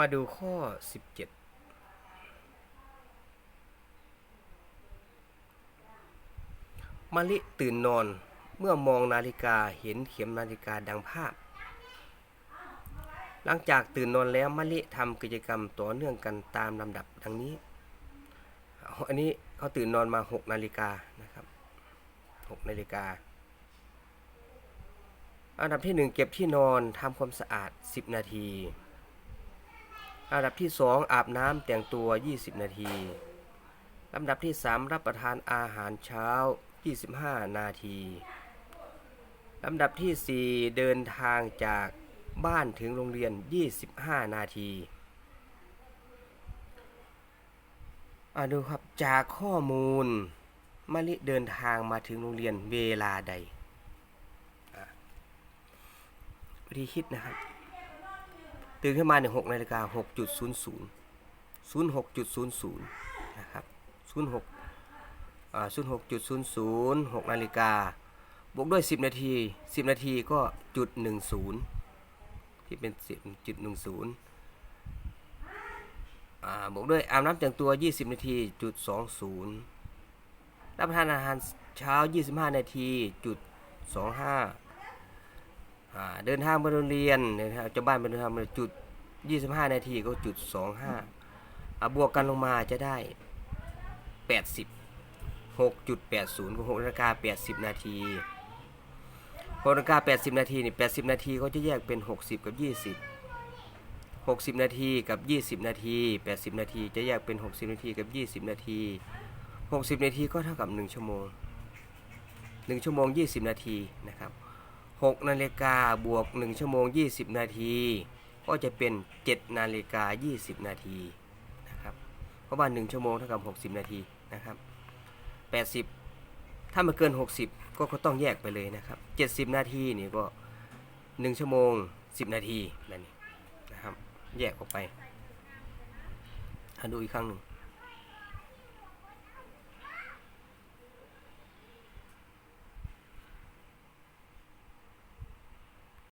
มาดูข้อ 17มะลิตื่นนอนเมื่อมองนาฬิกาเห็นเข็มนาฬิกาดังภาพ หลังจากตื่นนอนแล้วมะลิทำกิจกรรมต่อเนื่องกันตามลำดับดังนี้ อันนี้เขาตื่นนอนมา 6 นาฬิกานะครับ 6 นาฬิกา อันดับที่ 1 เก็บที่นอนทำความสะอาด 10 นาที อันดับที่ 2 อาบน้ำแต่งตัว 20 นาทีลำดับที่ 3 รับประทานอาหารเช้า 25 นาทีลำดับที่ 4 เดินทางจากบ้านถึงโรงเรียน 25 นาทีอาดูครับจากข้อมูลมะลิเดินทางมาถึงโรงเรียนเวลาใดวิธีคิดนะครับ ตื่นขึ้นมาเนี่ยหกนาฬิกาหกจุดศูนย์ศูนย์ศูนย์หกจุดศูนย์ศูนย์นะครับศูนย์หกอ่าศูนย์หกจุดศูนย์ศูนย์หกนาฬิกาบวกด้วยสิบนาทีสิบนาทีก็จุดหนึ่งศูนย์ที่เป็นสิบจุดหนึ่งศูนย์อ่าบวกด้วยอาบน้ำแต่งตัว20นาทีจุด20รับประทานอาหารเช้า 25 นาทีจุด 25อ่า เดินทางไปโรงเรียนเดินทางจากบ้านไปเดินทางไปจุด 25 นาทีก็จุด 25อ่าบวกกันลงมาจะได้ 80 6.80ก็6นาฬิกา80 นาที6นาฬิกา80 นาทีนี่80 นาทีเขาจะแยกเป็น 60 กับ 20 60 นาทีกับ 20 นาที 80 นาทีจะแยกเป็น 60 นาทีกับ 20 นาที 60 นาทีก็เท่ากับ 1 ชั่วโมง 1 ชั่วโมง 20 นาทีนะครับ 6นาฬิกาบวก 1 ชั่วโมง 20 นาที ก็จะเป็น 7 นาฬิกา 20 นาทีนะครับเพราะว่า 1 ชั่วโมงเท่ากับ 60 นาทีนะครับ 80 ถ้ามันเกิน 60 ก็ก็ต้องแยกไปเลยนะครับ 70 นาทีนี่ก็ 1 ชั่วโมง 10 นาทีแบบนี้นะครับแยกออกไปอะดูอีกครั้งหนึ่ง